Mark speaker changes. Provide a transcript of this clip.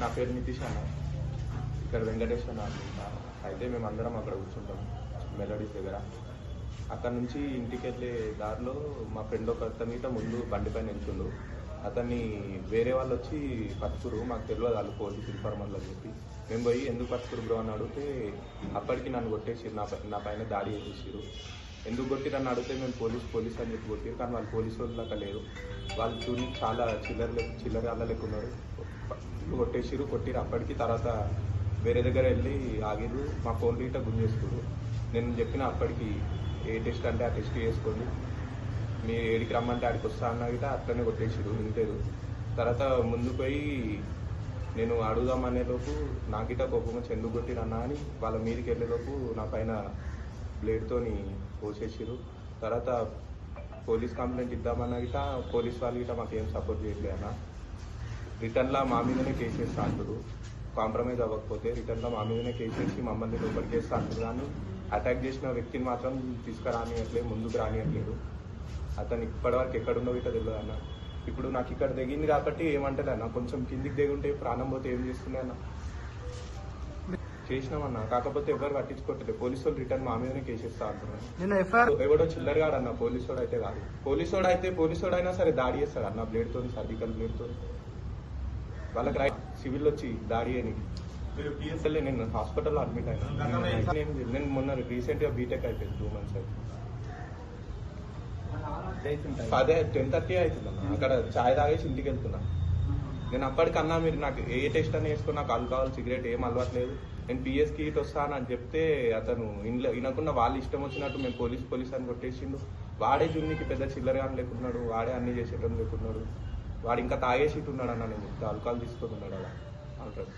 Speaker 1: నా పేరు నితీష్ అన్న. ఇక్కడ వెంకటేష్ అన్న అయితే మేము అందరం అక్కడ కూర్చుంటాం మెలోడీస్ దగ్గర. అక్కడ నుంచి ఇంటికి వెళ్ళే దారిలో మా ఫ్రెండ్ ఒక అతనితో ముందు బండిపైన నిల్చుండు. అతన్ని వేరే వాళ్ళు వచ్చి పట్టుకురు మాకు తెలియదు వాళ్ళు పోలీస్ ఇన్ఫార్మర్లు అని చెప్పి. మేము పోయి ఎందుకు పట్టుకురు బ్రో? అని అడిగితే అప్పటికి నన్ను కొట్టేసిరు నా నా పైన దాడి చేసేసారు ఎందుకు కొట్టిరు అని అడిగితే మేము పోలీస్ పోలీస్ అని చెప్పి కొట్టిరు కానీ వాళ్ళు పోలీసు వాళ్ళు లేరు. వాళ్ళు చూని చాలా చిల్లర చిల్లర అల్లలేకున్నారు ఉన్నారు. కొట్టేసిరు కొట్టిరు అప్పటికి తర్వాత వేరే దగ్గర వెళ్ళి ఆగిరు మా ఫోన్ రీట గుంజేసుకురు నేను చెప్పిన అప్పటికి ఏ టెస్ట్ అంటే ఆ టెస్ట్ చేసుకోండి. మీరు ఏడికి రమ్మంటే ఆడికి వస్తా అన్నా గిట అట్లనే కొట్టేసిరు వింటేరు తర్వాత ముందుకు పోయి నేను అడుగుదామనేలోపు నాకిట కోపం వచ్చి ఎందుకు కొట్టిరన్నా అని వాళ్ళ మీదకి వెళ్ళేలోపు నా పైన బ్లేడ్తోని పోసేసిరు తర్వాత పోలీస్ కంప్లైంట్ ఇద్దామన్నా గిట పోలీస్ వాళ్ళు గిట మాకేం సపోర్ట్ చేయట్లే అన్న. రిటర్న్లో మా మీదనే కేసు అంటారు కాంప్రమైజ్ అవ్వకపోతే రిటర్న్లో మా మీదనే కేసేసి మమ్మల్ని లోపలికి చేస్తా అంటారు కానీ అటాక్ చేసిన వ్యక్తిని మాత్రం తీసుకురానియట్లేదు ముందుకు రానియట్లేదు. అతను ఇప్పటివరకు ఎక్కడున్నో ఇట తెలియదు అన్న. ఇప్పుడు నాకు ఇక్కడ దిగింది కాబట్టి ఏమంటలే అన్న. కొంచెం కిందికి దిగుంటే ప్రాణం పోతే ఏం చేస్తుండే అన్న. చేసినామన్న. కాకపోతే ఎవరు పట్టించుకోవట్లేదు పోలీసు వాళ్ళు రిటర్న్ మా మీదనే కేసు వేస్తా అంటున్నారు.
Speaker 2: ఎఫ్ఐఆర్
Speaker 1: ఎవడో చిల్లరగాడు అన్న పోలీసోడు అయితే కాదు. పోలీసోడు అయితే పోలీసోడు అయినా సరే దాడి చేస్తాడు అన్న బ్లేడ్ తోని సర్జికల్ బ్లేడ్ తోని. వాళ్ళకి రై సివిల్ వచ్చి దాడి అని
Speaker 3: మీరు పిఎస్
Speaker 1: అసలు నేను హాస్పిటల్లో అడ్మిట్ అయినా. నేను- నేను- నేను మొన్న రీసెంట్గా బీటెక్ అయిపోయింది టూ మంత్స్ అయితే అదే టెన్ థర్టీ అవుతుంది అక్కడ చాయ్ తాగేసి ఇంటికి వెళ్తున్నా. నేను అప్పటికన్నా మీరు నాకు ఏ టెస్ట్ అని వేసుకో నాకు ఆల్కహాల్ సిగరెట్ ఏం అలవాట్లేదు. నేను పిఎస్ ఇటు వస్తాను అని చెప్తే అతను ఇంట్లో వినకుండా వాళ్ళు ఇష్టం వచ్చినట్టు మేము పోలీస్ పోలీస్ అని కొట్టేసిండు. వాడే జున్నికి పెద్ద చిల్లరగా లేకున్నాడు వాడే అన్ని చేసేటం లేకున్నాడు. వాడు ఇంకా తాగేసి ఉన్నాడు అన్న నేను ఆల్కహాల్ తీసుకొని ఉన్నాడు అలా అంటాడు